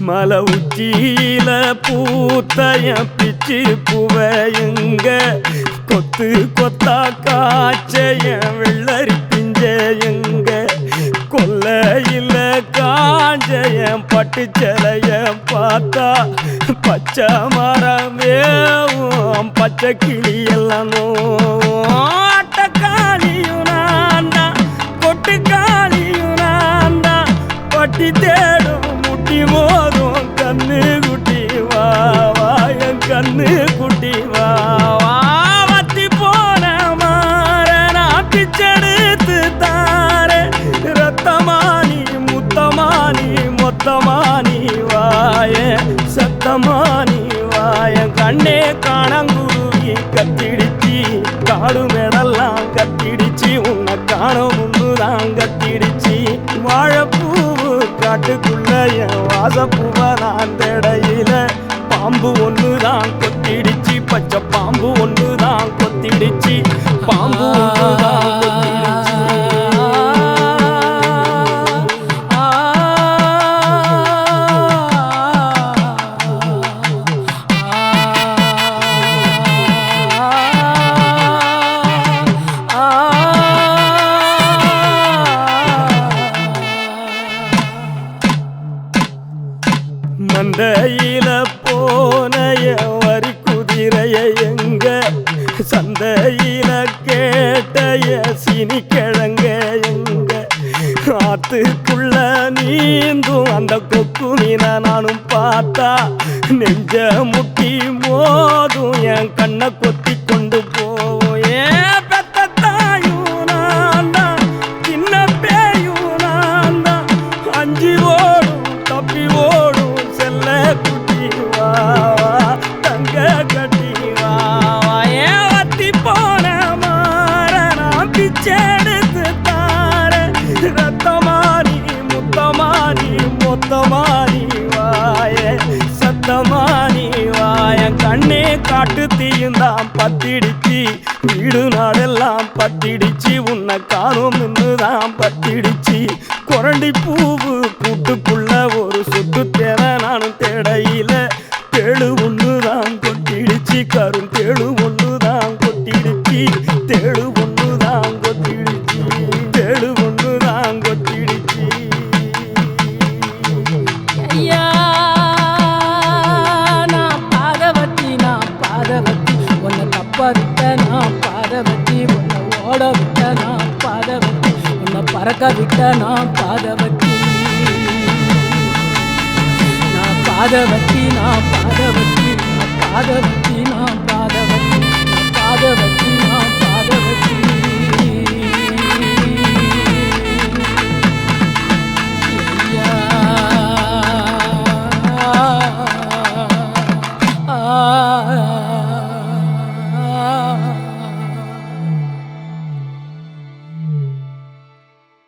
மல உச்சியில பூத்தைய பிச்சு புவையுங்க. கொத்து கொத்தா காய்ச்சைய வெள்ளரி பிஞ்சையுங்க. கொல்லையில காஞ்சைய பட்டு சிலைய பார்த்தா பச்சை மரமேவும் பச்சை கிளி கண்ணு குட்டி வாத்தி போன மாற நான் பிச்செடுத்து தார. ரத்தமானி முத்தமானி மொத்தமானி வாய. சத்தமானி வாய கண்ணே காணங்குருவி கத்திடுச்சி. காடு மேடெல்லாம் கத்திடுச்சு. உன்னை காண முன்னுதான் கத்திடுச்சு. வாழப்பூ காட்டுக்குள்ள என் வாசப்பூவை நான் தடையில பாம்பு ஒண்ணுதான் கொத்திடுச்சு பச்சை பாம்பு ஒண்ணுதான் கொத்திடுச்சு. பாம்பு ஒண்ணுதான் கொத்திடுச்சு. மந்தையில போனைய வரி குதிரைய எங்க? சந்தையில கேட்டைய சினி கிழங்க எங்க? ஆத்துக்குள்ள நீந்தும் அந்த கொக்கு மீனை நானும் பார்த்தா நெஞ்ச முட்டி மோதும் என் கண்ணை ரத்தமானி முத்தமானி மொத்தமானி வாய. சத்தமானி வாய. கண்ணே காட்டு தீயுந்தான் பத்திடிச்சு. வீடு நாடெல்லாம் பத்திடிச்சு. உன்னை காணும் தான் பத்திடிச்சு. குரண்டி பூவு கூட்டுக்குள்ள ஒரு சுத்து தேர நானும் தேடையில. தேழு ஒன்று தான் கொட்டிடுச்சு. கரும் தேழு ஒன்று தான் கொட்டிடுச்சு. தேழு தப்ப நான் பாதவத்தி உன்னை ஓட விட்ட நான் பாதவத்தி உன்னை பறக்க விட்ட நான் பாதவத்தி. நான் பாதவத்தி நான் பாதவத்தி நான் பாதவத்தி.